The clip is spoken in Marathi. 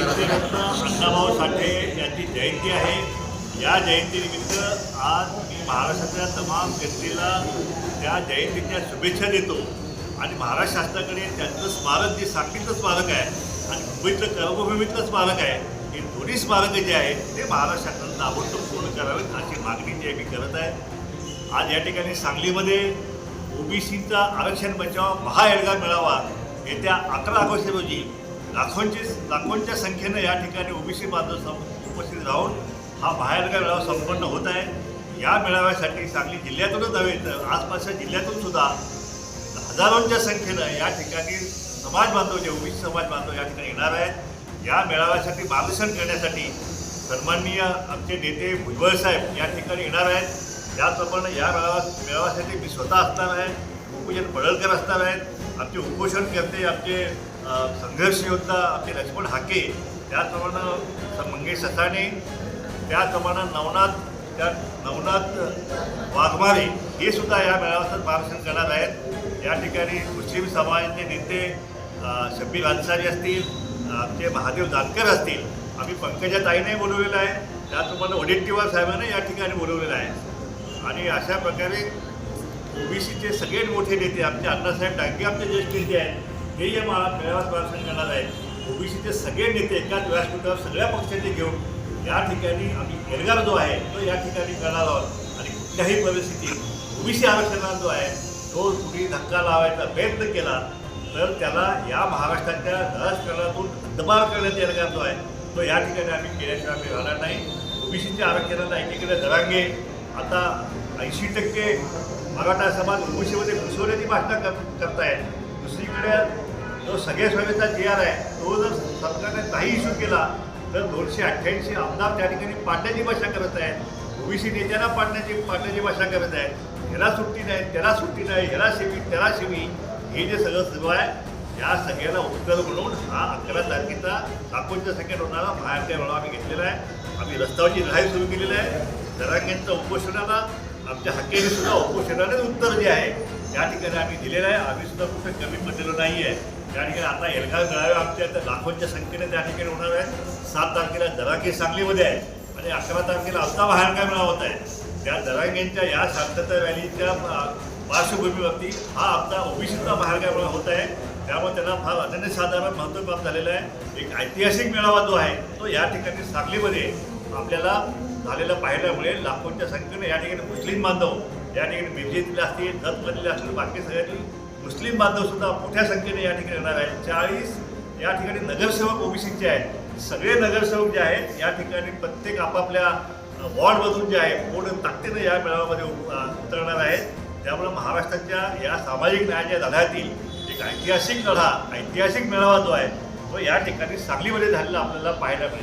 भारतरत्न अण्णाभाऊ साठे यांची जयंती आहे. या जयंतीनिमित्त आज मी महाराष्ट्रातल्या तमाम जनतेला त्या जयंतीच्या शुभेच्छा देतो. आणि महाराष्ट्र शासनाकडे त्यांचं स्मारक जे साखळीचं स्मारक आहे आणि मुंबईतलं कर्मभूमीतलं स्मारक आहे हे दोन्ही स्मारक जे आहेत ते महाराष्ट्र शासनानं पूर्ण करावेत अशी मागणी जी आहे मी करत आहे. आज या ठिकाणी सांगलीमध्ये ओबीसीचा आरक्षण बचाव महाएडगा मिळावा येत्या अकरा ऑगस्ट रोजी लाखोंची लाखोंच्या संख्येनं या ठिकाणी ओबीसी बांधव सम- उपस्थित राहून हा बाहेरगा मेळावा संपन्न होत आहे. या मेळाव्यासाठी सांगली जिल्ह्यातूनच नव्हे तर आसपासच्या जिल्ह्यातून सुद्धा हजारोंच्या संख्येनं या ठिकाणी समाज बांधव जे ओबीसी समाज बांधव या ठिकाणी येणार आहेत या मेळाव्यासाठी मार्गदर्शन करण्यासाठी सन्माननीय आमचे नेते भुजबळ साहेब या ठिकाणी येणार आहेत. त्याचप्रमाणे या मेळावा मेळाव्यासाठी मी स्वतः असणार आहे उपोषण पडळकर असणार आहेत आमचे उपोषणकर्ते आमचे संघर्षयोद्धा संघर्ष लक्ष्मण हाके त्याचप्रमाणे मंगेश ससाणे त्याचप्रमाणे नवनाथ त्या नवनाथ वाघमारे हे सुद्धा या मेळाव्यात मार्गदर्शन करणार आहेत. या ठिकाणी मुस्लिम समाजाचे नेते शब्बीर अन्सारी असतील आमचे महादेव जानकर असतील आम्ही पंकजा ताईने बोलवलेलं आहे. त्याचप्रमाणे वडेट्टीवार साहेबाने या ठिकाणी बोलवलेलं आहे. आणि अशा प्रकारे ओबीसीचे सगळे मोठे नेते आमचे अण्णासाहेब डांगे आमचे ज्येष्ठ नेते आहेत. हे या मा मेळाव्यात प्रार्थना करणार आहे ओबीसीचे सगळे नेते एकाच व्यासपीठावर सगळ्या पक्षाचे घेऊन या ठिकाणी आम्ही एल्गार जो आहे तो या ठिकाणी करणार आहोत. आणि कुठल्याही परिस्थितीत ओबीसी आरक्षणाला जो आहे तो कुणी धक्का लावायचा प्रयत्न केला तर त्याला या महाराष्ट्राच्या राजकारणातून हद्दपार करण्यात एल्गार जो आहे तो या ठिकाणी आम्ही केल्याशिवाय आम्ही राहणार नाही. ओबीसीच्या आरक्षणाला एकीकडे दरांगे आता ऐंशी टक्के मराठा समाज ओबीसीमध्ये घुसवण्याची भाषणा कर करतायत. दुसरीकडे जो सगळ्या सोयीचा जी आर आहे. तो जर सरकारने काही इश्यू केला तर दोनशे अठ्ठ्याऐंशी आमदार त्या ठिकाणी पाडण्याची भाषा करत आहेत. ओबीसी नेत्यांना पाडण्याची पाडण्याची भाषा करत आहेत. ह्याला सुट्टी नाही त्याला सुट्टी नाही ह्याला शिवी त्याला शिवी. हे जे सगळं सुरू आहे या सगळ्याला उत्तर म्हणून हा अकरा तारखेचा लाखोंच्या संख्येत होणारा बाहेरच्या वेळा आम्ही घेतलेला आहे. आम्ही रस्त्यावरची लढाई सुरू केलेली आहे. दरांग्यांच्या उपोषणाला आमच्या हक्केने सुद्धा उपोषणाने उत्तर जे आहे या ठिकाणी आम्ही दिलेलं आहे. आम्ही सुद्धा कुठे कमी पडलेलो नाही आहे त्या ठिकाणी आता एल्गार मेळावे आमच्या आता लाखोंच्या संख्येने त्या ठिकाणी होणार आहेत. सात तारखेला दराके सांगलीमध्ये आहे आणि अकरा तारखेला आता बाहेर काय मेळावा होत आहे? त्या दरागेंच्या या शांतता रॅलीच्या पार्श्वभूमीवरती हा आपला ओबीसीचा बाहेर होत आहे? त्यामुळे त्यांना फार अनन्यसाधारण महत्त्व प्राप्त झालेलं आहे. एक ऐतिहासिक मेळावा जो आहे तो या ठिकाणी सांगलीमध्ये आपल्याला झालेला पाहायला मिळेल लाखोंच्या संख्येने या ठिकाणी मुस्लिम बांधव या ठिकाणी मिरजेतले असतील दत्तमधले असतील बाकी सगळ्यातील मुस्लिम बांधव सुद्धा मोठ्या संख्येने या ठिकाणी येणार आहेत. चाळीस या ठिकाणी नगरसेवक ओबीसीचे आहेत. सगळे नगरसेवक जे आहेत या ठिकाणी प्रत्येक आपापल्या वॉर्डमधून जे आहे पूर्ण ताकदीनं या मेळाव्यामध्ये उतरणार आहेत. त्यामुळे महाराष्ट्राच्या या सामाजिक न्यायाच्या लढ्यातील एक ऐतिहासिक लढा ऐतिहासिक मेळावा जो आहे तो या ठिकाणी सांगलीमध्ये झालेला आपल्याला पाहायला मिळेल.